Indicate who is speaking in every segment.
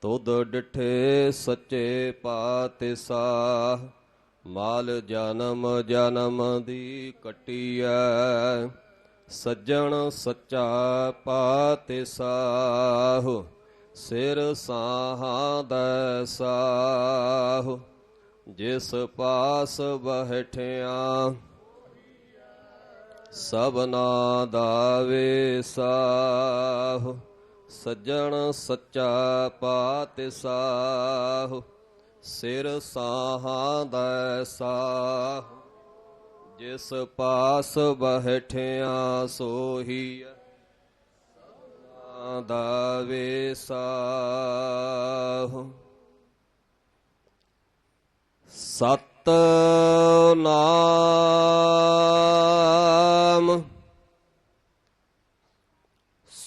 Speaker 1: ਤੁਧ ਡਿਠੇ ਸੱਚੇ ਪਾਤਿਸਾਹ ਮਾਲ ਜਨਮ ਜਨਮ ਦੀ ਕਟਿਐ। ਸੱਜਣ ਸੱਚਾ ਪਾਤਿਸਾਹ ਸਿਰ ਸਾਹਾਂ ਦਾ ਸਾਹ। ਜਿਸ ਪਾਸ ਬਹਿਠਿਆ, ਸਭਨਾ ਦਾ ਵੇਸਾਹ। ਸੱਜਣ ਸੱਚਾ ਪਾਤਿਸਾਹ ਸਿਰ ਸਾਹਾਂ ਦਾ ਸਾਹ। ਜਿਸ ਪਾਸ ਬਹਿਠਿਆ ਸੋਹੀ ਸਭਨਾ ਦਾ ਵੇਸਾਹ ਸਤ ਨਾਮ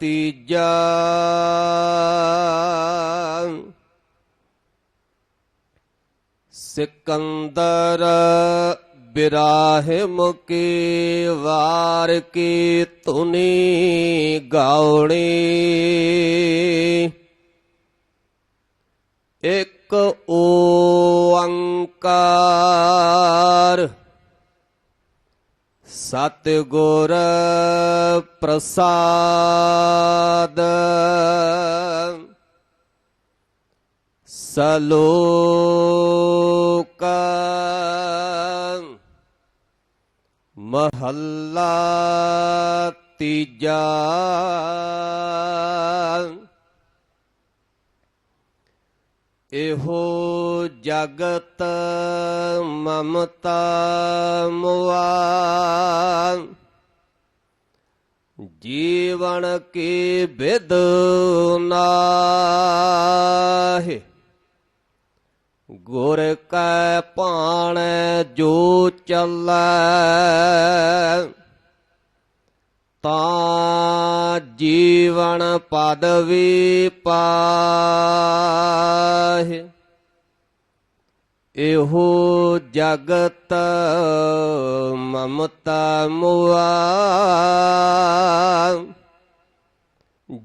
Speaker 1: ਤੀਜਾ ਸਿਕੰਦਰ ਬਿਰਾਹਿਮ ਕੀ ਵਾਰ ਕੀ ਤੁਨੀ ਗਾਉਣੀ। ਇਕ ਓੰਕਾਰ ਸਤਿਗੁਰ ਪ੍ਰਸਾਦ। ਸਲੋਕ ਮਹੱਲਾ ਤੀਜਾ। ਇਹੋ ਜਗਤ ਮਮਤਾ ਮੁਆ ਜੀਵਨ ਕੀ ਬਿਦ ਨਾਹਿ। ਗੁਰ ਕੈ ਪਾਣ ਜੋ ਚੱਲੈ, ਤਾਂ ਜੀਵਨ ਪਦਵੀ ਪਾਹਿ। ਇਹੋ ਜਗਤ ਮਮਤਾ ਮੁਆ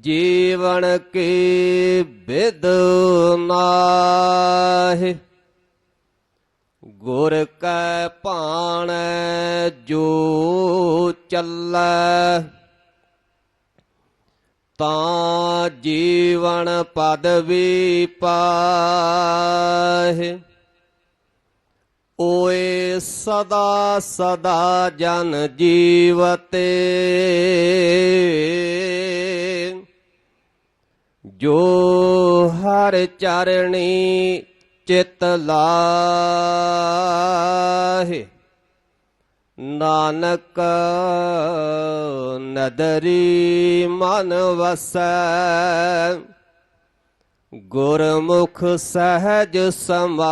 Speaker 1: ਜੀਵਨ ਕੀ ਬਿਦ ਨਾਹਿ। ਗੁਰ ਕੈ ਭਾਣ ਜੋ ਚੱਲੈ, ਤਾਂ ਜੀਵਨ ਪਦਵੀ ਪਾਹਿ। ਓਏ ਸਦਾ ਸਦਾ ਜਨ ਜੀਵਤੇ। ਜੋ ਹਰ ਚਰਣੀ ਚਿਤ ਲਾਹੇ ਨਾਨਕ ਨਦਰੀ ਮਨ ਵਸੈ ਗੁਰਮੁਖ ਸਹਿਜ ਸਮਾਹਿ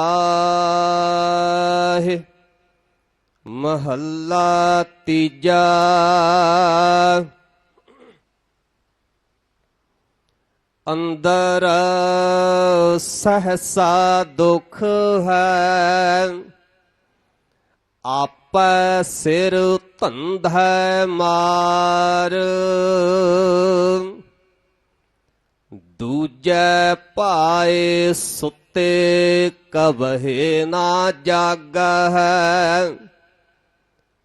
Speaker 1: ਮਹੱਲਾ ਤੀਜਾ ਅੰਦਰ ਸਹਸਾ ਦੁਖ ਹੈ। ਆਪ ਸਿਰ ਧੰਧੈ ਮਾਰ। ਦੂਜੈ ਪਾਏ ਸੁੱਤੇ ਕਬਹਿ ਨਾ ਜਾਗ ਹੈ।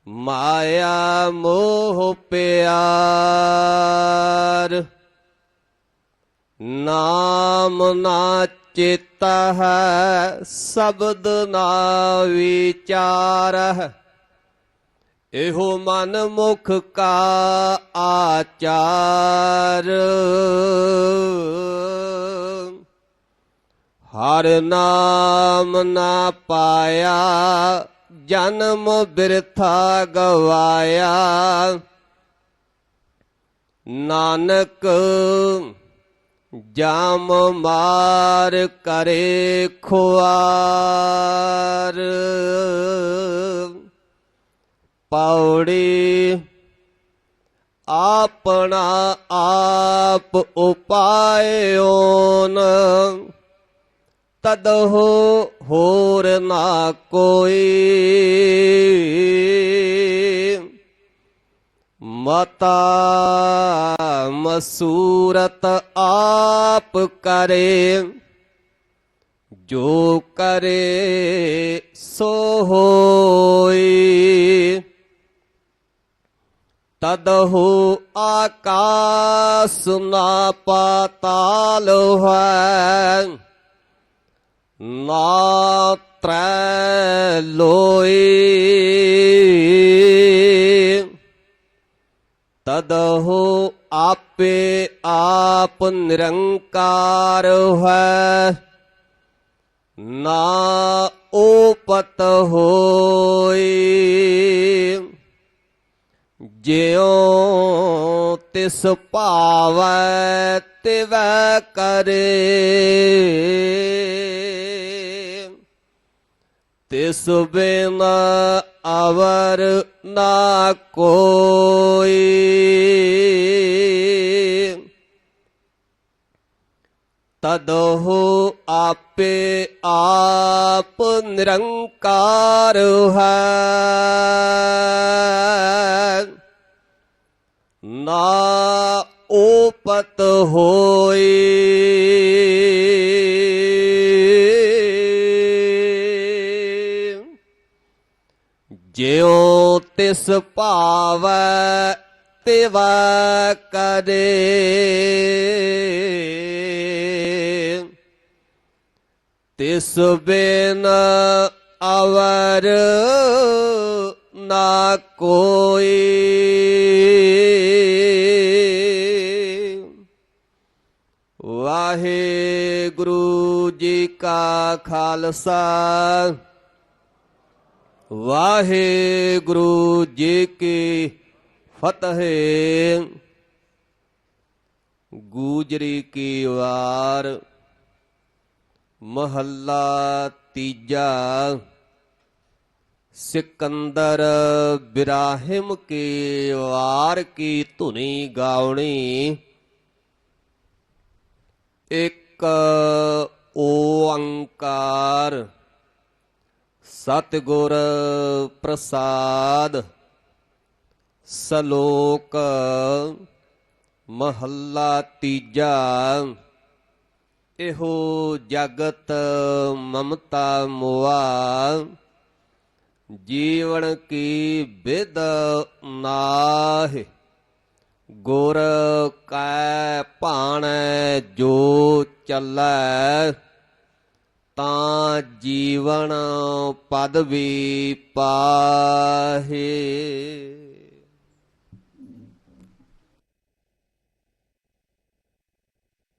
Speaker 1: ਮਾਇਆ ਮੋਹ ਪਿਆਰ। ਨਾਮ ਨਾ ਚਿਤ ਹੈ ਸ਼ਬਦ ਨਾ ਵਿਚਾਰਹ। ਇਹੋ ਮਨ ਮੁਖ ਕਾ ਆਚਾਰ। ਹਰ ਨਾਮ ਨਾ ਪਾਇਆ, ਜਨਮ ਬਿਰਥਾ ਗਵਾਇਆ। ਨਾਨਕ ਜਮ ਮਾਰ ਕਰੇ ਖੁਆਰ। ਪੌੜੀ ਆਪਣਾ ਆਪ ਉਪਾਇਓਨ ਤਦਹੁ ਹੋਰ ਨਾ ਕੋਈ। ਮਤਾ, ਮਸੂਰਤ ਆਪ ਕਰੇ। ਜੋ ਕਰੇ, ਸੋ ਹੋਈ। ਤਦਹੁ ਆਕਾਸ ਨਾ ਪਾਤਾਲ ਹੈ ਨਾ ਤ੍ਰੈ ਲੋਈ। ਤਦਹੁ ਆਪੇ ਆਪ ਨਿਰੰਕਾਰ ਹੈ ਨਾ ਓਪਤ ਹੋਈ। ਜਿਉ ਤਿਸ ਭਾਵੈ ਤਿਵੈ ਕਰੇ ਤਿਸ ਬਿਨ ਅਵਰ ਨਾ ਕੋਈ। ਤਦਹੁ ਆਪੇ ਆਪ ਨਿਰੰਕਾਰ ਹੈ। ਨਾ ਓਪਤ ਹੋਈ। ਜਿਉ ਤਿਸ ਭਾਵੈ ਤਿਵਾ ਕਰੇ। ਤਿਸ ਬਿਨ ਅਵਰ ਨਾ ਕੋਈ। ਵਾਹਿਗੁਰੂ ਜੀ ਕਾ ਖਾਲਸਾ। ਵਾਹਿਗੁਰੂ ਜੀ ਕੀ ਫਤਿਹ। ਗੂਜਰੀ ਕੀ ਵਾਰ, ਮਹੱਲਾ ਤੀਜਾ, ਸਿਕੰਦਰ ਬਿਰਾਹਿਮ ਕੀ ਵਾਰ ਕੀ ਧੁਨੀ ਗਾਉਣੀ। ਇੱਕ ਓੰਕਾਰ ਸਤਿਗੁਰ ਪ੍ਰਸਾਦ ਸਲੋਕ ਮਹੱਲਾ ਤੀਜਾ। ਇਹੋ ਜਗਤ ਮਮਤਾ ਮੁਆ। ਜੀਵਨ ਕੀ ਵਿਦ ਨਾਹਿ। ਗੁਰ ਕੈ ਭਾਣੈ ਜੋ ਚੱਲੈ। ਤਾਂ ਜੀਵਨ ਪਦਵੀ ਪਾਹੇ।